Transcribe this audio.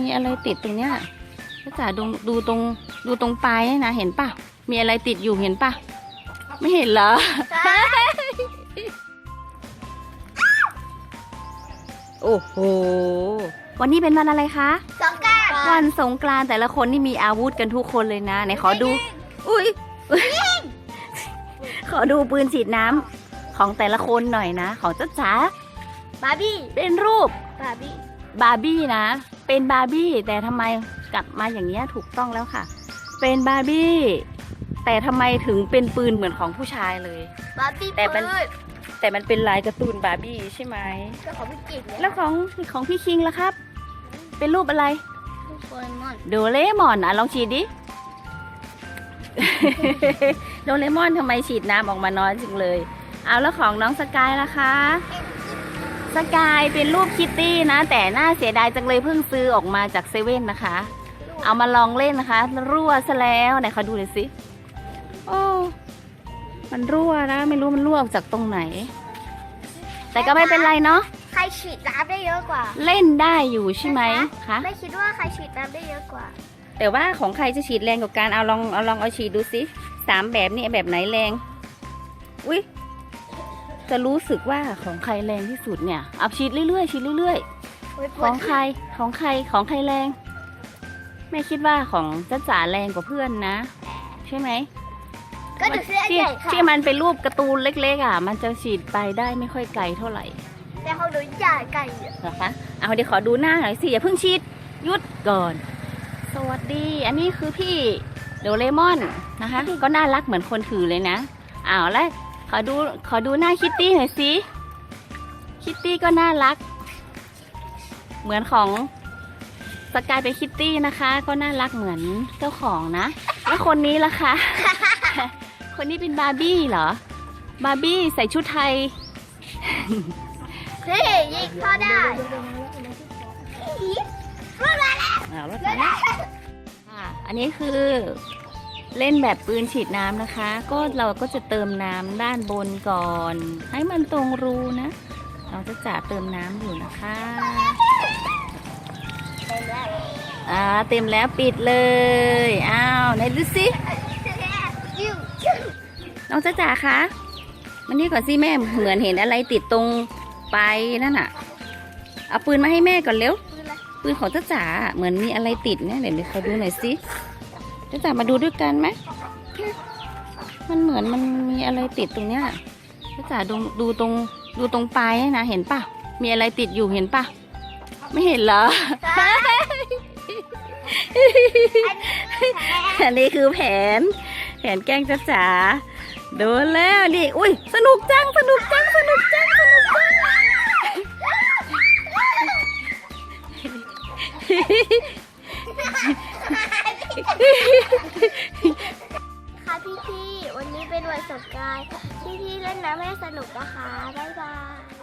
มีอะไรติดตรงเนี้ยจ้าจ๋าดูดูตรงดูตรงปลายนะเห็นปะมีอะไรติดอยู่เห็นปะไม่เห็นเหรอโอ้โห วันนี้เป็นวันอะไรคะสองก้าวันสงกรานต์แต่ละคนนี่มีอาวุธกันทุกคนเลยนะ ไหนขอดู อุ้ยอุ๊ยขอดูปืนฉีดน้ำของแต่ละคนหน่อยนะ ของจ้าจ๋าบาร์บี้ เป็นรูป บาร์บี้ บาร์บี้นะ เป็นบาร์บี้แต่ทำไมกลับมาอย่างเงี้ยถูกต้องแล้วค่ะ เป็นบาร์บี้แต่ทำไมถึงเป็นปืนเหมือนของผู้ชายเลย บาร์บี้แต่มัน ปืนแต่มันเป็นลายการ์ตูนบาร์บี้ใช่ไหม ก็ของพี่กิ่งเนี่ยแล้วของของพี่คิงล่ะครับ เป็นรูปอะไรลูกโดเรมอนโดเรมอนอะลองฉีดดิ โดเรมอนทำไมฉีดน้ำออกมาน้อยจังเลย เอาแล้วของน้องสกายล่ะคะ สกายเป็นรูปคิตตี้นะ แต่น่าเสียดายจังเลยเพิ่งซื้อออกมาจากเซเว่นนะคะ เอามาลองเล่นนะคะ รั่วซะแล้วไหนขอดูหน่อยสิโอ้มันรั่วนะ ไม่รู้มันรั่วออกจากตรงไหน แต่ก็ไม่เป็นไรเนาะใครฉีดน้ำได้เยอะกว่า เล่นได้อยู่ใช่ไหมคะไม่คิดว่าใครฉีดน้ำได้เยอะกว่า แต่ว่าของใครจะฉีดแรงกว่ากันเอาลองเอาลองเอาฉีดดูสิสามแบบนี้แบบไหนแรง อุ้ย จะรู้สึกว่าของใครแรงที่สุดเนี่ยเอาฉีดเรื่อยๆฉีดเรื่อยๆ ของใครของใครของใครแรงแม่คิดว่าของจ้าจ๋าแรงกว่าเพื่อนนะ ใช่ไหมก็ดูเสื้อที่ใหญ่ค่ะที่มันเป็นรูปการ์ตูนเล็กๆอะ มันจะฉีดไปได้ไม่ค่อยไกลเท่าไหร่ แต่เขาดูใหญ่ไก่อะเหรอคะเอาเดี๋ยวขอดูหน้าหน่อยสิอย่าเพิ่งฉีดหยุดก่อน สวัสดี อันนี้คือพี่โดเรมอนนะคะ ก็น่ารักเหมือนคนถือเลยนะอ้าวแล้ว ขอดูขอดูหน้าคิตตี้หน่อยสิ คิตตี้ก็น่ารัก เหมือนของสกายเป็นคิตตี้นะคะ ก็น่ารักเหมือนเจ้าของนะ แล้วคนนี้ล่ะคะ คนนี้เป็นบาร์บี้เหรอ บาร์บี้ใส่ชุดไทยเฮ้ยยิงพ่อได้อ้าวรถมาแล้วอ่าอันนี้คือ เล่นแบบปืนฉีดน้ำนะคะ ก็เราก็จะเติมน้ำด้านบนก่อน ให้มันตรงรูนะ เราจะจ่าเติมน้ำอยู่นะคะอ่าเต็มแล้วปิดเลยอ้าวไหนดูสิน้องจ้าจ๋าคะมันนี่ก่อนสิแม่เหมือนเห็นอะไรติดตรงไปนั่นน่ะ เอาปืนมาให้แม่ก่อนเร็ว ปืนของจ้าจ๋าเหมือนมีอะไรติดเนี่ยเดี๋ยวขอดูหน่อยสิ จ้าจ๋ามาดูด้วยกันไหมมันเหมือนมันมีอะไรติดตรงเนี้ยจ้าจ๋าดูดูตรงดูตรงปลายนะเห็นปะมีอะไรติดอยู่เห็นปะไม่เห็นเหรออันนี้คือแผน แผนแกล้งจ้าจ๋าโดนแล้วนี่อุ้ยสนุกจังสนุกจังสนุกจังสนุกจัง ค่ะพี่ๆวันนี้เป็นวันสงกรานต์พี่ๆเล่นน้ำให้สนุกนะคะ บ๊ายบาย